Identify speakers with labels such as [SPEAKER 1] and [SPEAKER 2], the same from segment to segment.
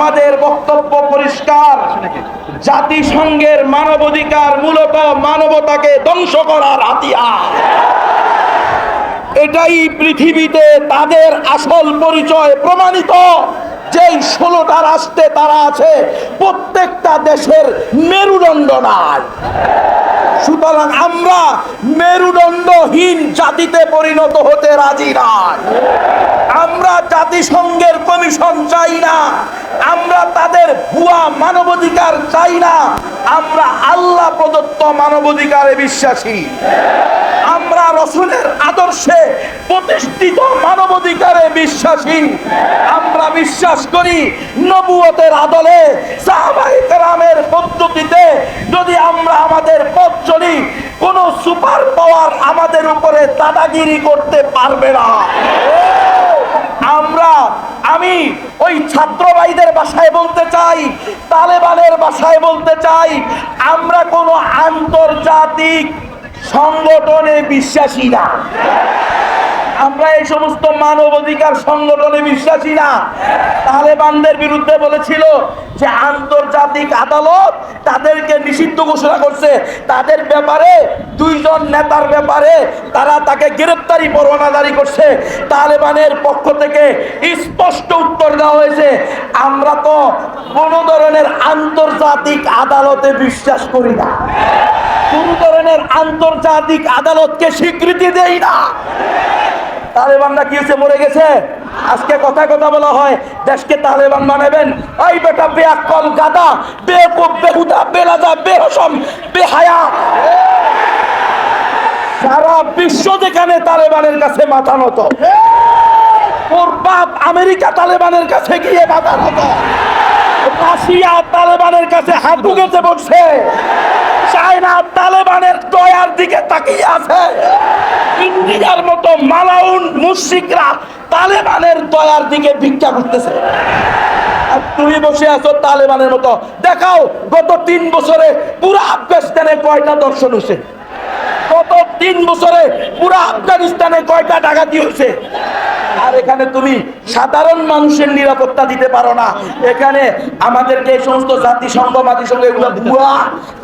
[SPEAKER 1] আমাদের বক্তব্য পরিষ্কার। জাতিসংঘের মানবাধিকার মূলত মানবতাকে ধ্বংস করার হাতিয়ার। এটাই পৃথিবীতে তাদের আসল পরিচয় প্রমাণিত। যেই ষোলোটা রাষ্ট্রে তারা আছে, প্রত্যেকটা দেশের মেরুদণ্ড নাই। সুতরাং আমরা মেরুদণ্ডহীন জাতিতে পরিণত হতে রাজি নাই আমরা জাতিসংঘের কমিশন চাই না। আমরা তাদের ভুয়া মানবাধিকার চাই না। আমরা আল্লাহ প্রদত্ত মানবাধিকারে বিশ্বাসী। আমরা রসুলের আদর্শে প্রতিষ্ঠিত মানবাধিকারে বিশ্বাসী। আমরা বিশ্বাস করি নবুয়তের আদলে সাহাবাই রামের পদ্ধতিতে যদি আমরা আমাদের উপরে দাদাগিরি করতে পারবে না। আমরা, আমি ওই ছাত্র ভাইদের বাসায় বলতে চাই, তালেবানের বাসায় বলতে চাই, আমরা কোনো আন্তর্জাতিক সংগঠনে বিশ্বাসী না। আমরা এই সমস্ত মানবাধিকার সংগঠনে বিশ্বাসী না। তালেবানদের বিরুদ্ধে বলেছিল যে আন্তর্জাতিক আদালত তাদেরকে নিষিদ্ধ ঘোষণা করছে। তাদের ব্যাপারে, দুইজন নেতার ব্যাপারে তারা তাকে গ্রেপ্তারি পরোয়ানা জারি করছে। তালেবানের পক্ষ থেকে স্পষ্ট উত্তর দেওয়া হয়েছে, আমরা তো কোনো ধরনের আন্তর্জাতিক আদালতে বিশ্বাস করি না। কোন ধরনের আন্তর্জাতিক আদালতকে স্বীকৃতি দেই না। তালেবানরা কি হচ্ছে মরে গেছে? আজকে কথা কথা বলা হয়, দেশকে তালেবান বানাবেন। ওই বেটা বেআকল গাদা, বেকুব, বেহুদা বেলাদা বেরসম বেহায়া। সারা বিশ্ব যেখানে তালেবানের কাছে মাথা নত, ওর বাপ আমেরিকা তালেবানের কাছে গিয়ে মাথা নত। রাশিয়া তালেবানের কাছে হাঁটু গেছে বসছে চায়না তালেবানের দয়ার দিকে তাকিয়ে আছে। ইন্ডিয়ার মতো মালাউন মুশরিকরা তালেবানের দয়ার দিকে ভিক্ষা করতেছে। তুমি বসে আছো তালেবানের মতো। দেখাও, গত তিন বছরে পুরো আফগানিস্তানে কয়টা দর্শন হয়েছে? গত তিন বছরে পুরো আফগানিস্তানে কয়টা ডাকাতি হয়েছে? আর এখানে তুমি সাধারণ মানুষের নিরাপত্তা দিতে পারো না। এখানে আমাদেরকে এই সমস্ত জাতিসংঘ জাতিসংঘ এগুলো ভুয়া।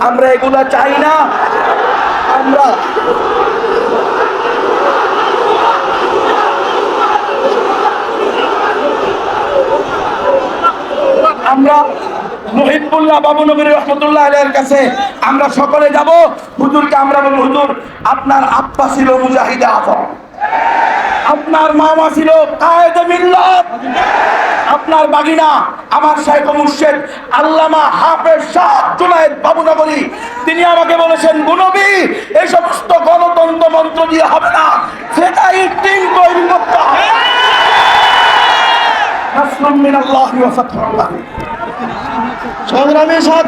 [SPEAKER 1] আমরা এগুলা চাই না। আমরা আমরা মহিবুল্লাহ বাবুনগরী রহমতুল্লাহ আলের কাছে আমরা সকলে যাব। হুজুরকে আমরা বলব, হুজুর, আপনার আব্বা ছিল মুজাহিদে আজম। আপনার মামা ছিল কায়েদে মিল্লাত। আপনার বাগিনা, আমার সাহেব মুর্শেদ আল্লামা হাফেজ শাহ জুনায়েদ বাবুনগরী তিনি আমাকে বলেছেন, গুনবি, এই সমস্ত গণতন্ত্র মন্ত্র দিয়ে হবে না। সেটাই টিম তৈরি করতে হবে। ওয়া
[SPEAKER 2] সংগ্রামী সাথী